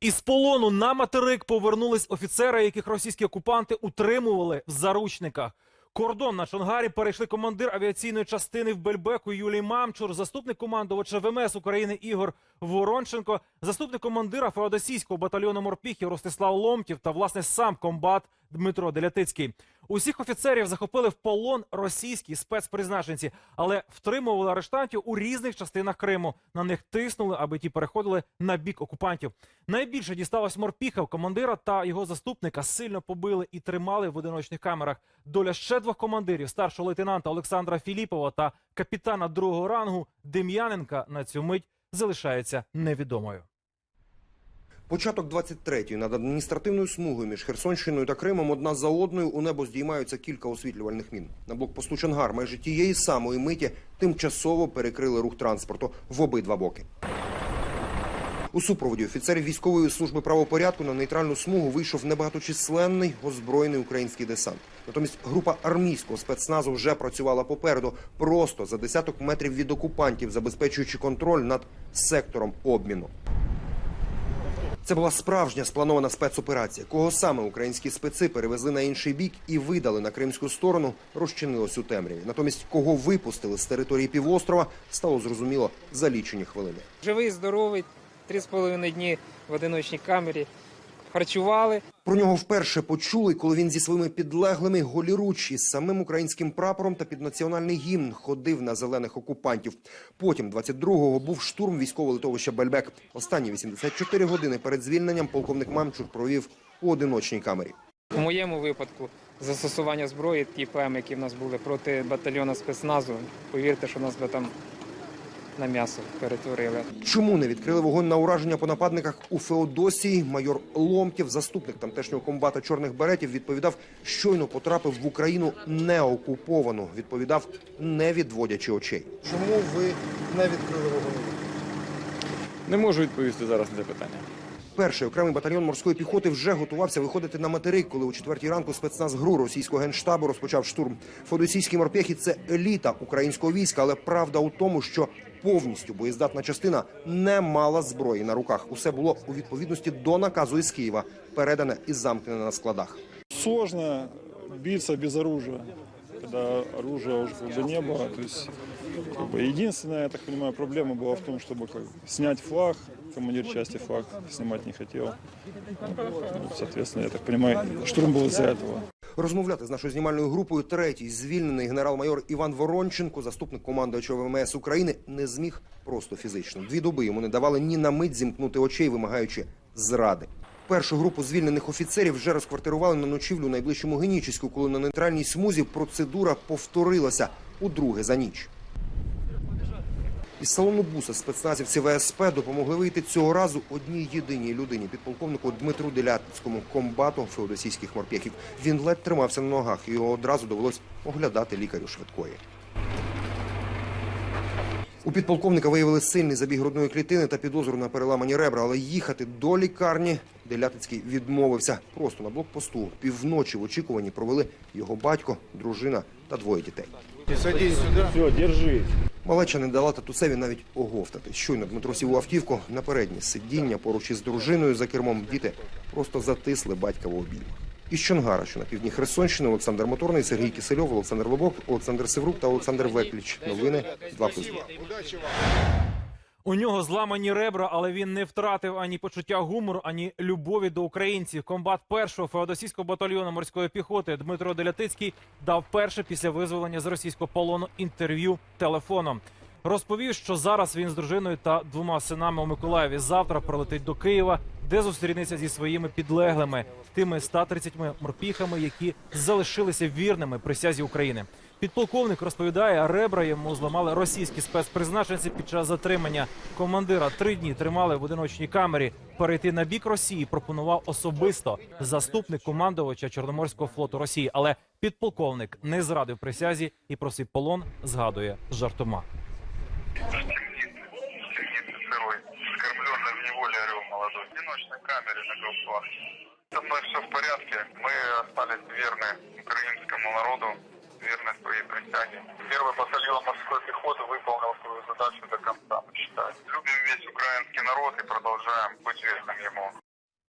Із полону на материк повернулись офіцери, яких російські окупанти утримували в заручниках. Кордон на Чонгарі перейшли командир авіаційної частини в Бельбеку Юлій Мамчур, заступник командувача ВМС України Ігор Воронченко, заступник командира Феодосійського батальйону морпіхів Ростислав Ломтів та власне сам комбат Дмитро Делятицький. Усіх офіцерів захопили в полон російські спецпризначенці, але втримували арештантів у різних частинах Криму. На них тиснули, аби ті переходили на бік окупантів. Найбільше дісталось морпіхав командира та його заступника сильно побили і тримали в одиночних камерах. Доля ще двох командирів старшого лейтенанта Олександра Філіпова та капітана другого рангу Дем'яненка на цю мить залишається невідомою. Початок 23-ї над адміністративною смугою між Херсонщиною та Кримом одна за одною у небо здіймаються кілька освітлювальних мін. На блокпосту Чонгар майже тієї самої миті тимчасово перекрили рух транспорту в обидва боки. У супроводі офіцерів військової служби правопорядку на нейтральну смугу вийшов небагаточисленний озброєний український десант. Натомість група армійського спецназу вже працювала попереду, просто за десяток метрів від окупантів, забезпечуючи контроль над сектором обміну. Це була справжня спланована спецоперація. Кого саме українські специ перевезли на інший бік і видали на кримську сторону, розчинилось у темряві. Натомість, кого випустили з території півострова, стало зрозуміло за лічені хвилини. Живий, здоровий, три з половиною дні в одиночній камері. Харчували. Про нього вперше почули, коли він зі своїми підлеглими голіруч із самим українським прапором та під національний гімн ходив на зелених окупантів. Потім, 22-го, був штурм військового литовища Бельбек. Останні 84 години перед звільненням полковник Мамчур провів у одиночній камері. У моєму випадку застосування зброї, ті ПМ, які в нас були проти батальйону спецназу, повірте, що нас би там на м'ясо перетворили. Чому не відкрили вогонь на ураження по нападниках у Феодосії? Майор Ломків, заступник тамтешнього комбата чорних беретів, відповідав, щойно потрапив в Україну неокуповану. Відповідав, не відводячи очей. Чому ви не відкрили вогонь? Не можу відповісти зараз на це питання. Перший окремий батальйон морської піхоти вже готувався виходити на материк, коли у четвертій ранку спецназ ГРУ російського генштабу розпочав штурм. Феодосійські морпехи – це еліта українського війська, але правда у тому, що повністю боєздатна частина не мала зброї на руках. Усе було у відповідності до наказу із Києва, передане і замкнене на складах. Сложно биться без оружия, когда оружия уже как бы не было. То есть, как бы, единственная, я так понимаю, проблема была в том, чтобы как, бы, снять флаг. Командир части флаг снимать не хотел. Ну, Соответственно, я так понимаю, штурм был из-за этого. Розмовляти з нашою знімальною групою третій звільнений генерал-майор Іван Воронченко, заступник командувача ВМС України, не зміг просто фізично. Дві доби йому не давали ні на мить зімкнути очей, вимагаючи зради. Першу групу звільнених офіцерів вже розквартирували на ночівлю у найближчому Генічеську, коли на нейтральній смузі процедура повторилася удруге за ніч. Із салону буса спецназівці ВСП допомогли вийти цього разу одній єдиній людині, підполковнику Дмитру Делятицькому, комбату феодосійських морпехів. Він ледь тримався на ногах, і його одразу довелось оглядати лікарю швидкої. У підполковника виявили сильний забіг грудної клітини та підозру на переламані ребра, але їхати до лікарні Делятицький відмовився. Просто на блокпосту півночі в очікуванні провели його батько, дружина та двоє дітей. Все, держись. Малеча не дала татусеві навіть оговтати. Щойно Дмитро сів у автівку на переднє сидіння поруч із дружиною за кермом. Діти просто затисли батька в обіймах. Із Чонгара, що на півдні Херсонщини, Олександр Моторний, Сергій Кисельов, Олександр Лобок, Олександр Севрук та Олександр Векліч. Новини 2 плюс 2. У нього зламані ребра, але він не втратив ані почуття гумору, ані любові до українців. Комбат першого феодосійського батальйону морської піхоти Дмитро Делятицький дав перше після визволення з російського полону інтерв'ю телефоном. Розповів, що зараз він з дружиною та двома синами у Миколаєві завтра прилетить до Києва, де зустрінеться зі своїми підлеглими, тими 130 морпіхами, які залишилися вірними присязі України. Підполковник розповідає, ребра йому зламали російські спецпризначенці під час затримання. Командира три дні тримали в одиночній камері. Перейти на бік Росії пропонував особисто заступник командувача Чорноморського флоту Росії. Але підполковник не зрадив присязі і про свій полон згадує жартома. Сергей сырой, скормленный в неволе орел молодой. В одиночной камере на гауптвахте. Со мной все в порядке. Мы остались верны украинскому народу, верны своей присяге. Первый батальон морской пехоты выполнил свою задачу до конца, мы считаем. Любим весь украинский народ и продолжаем быть верным ему.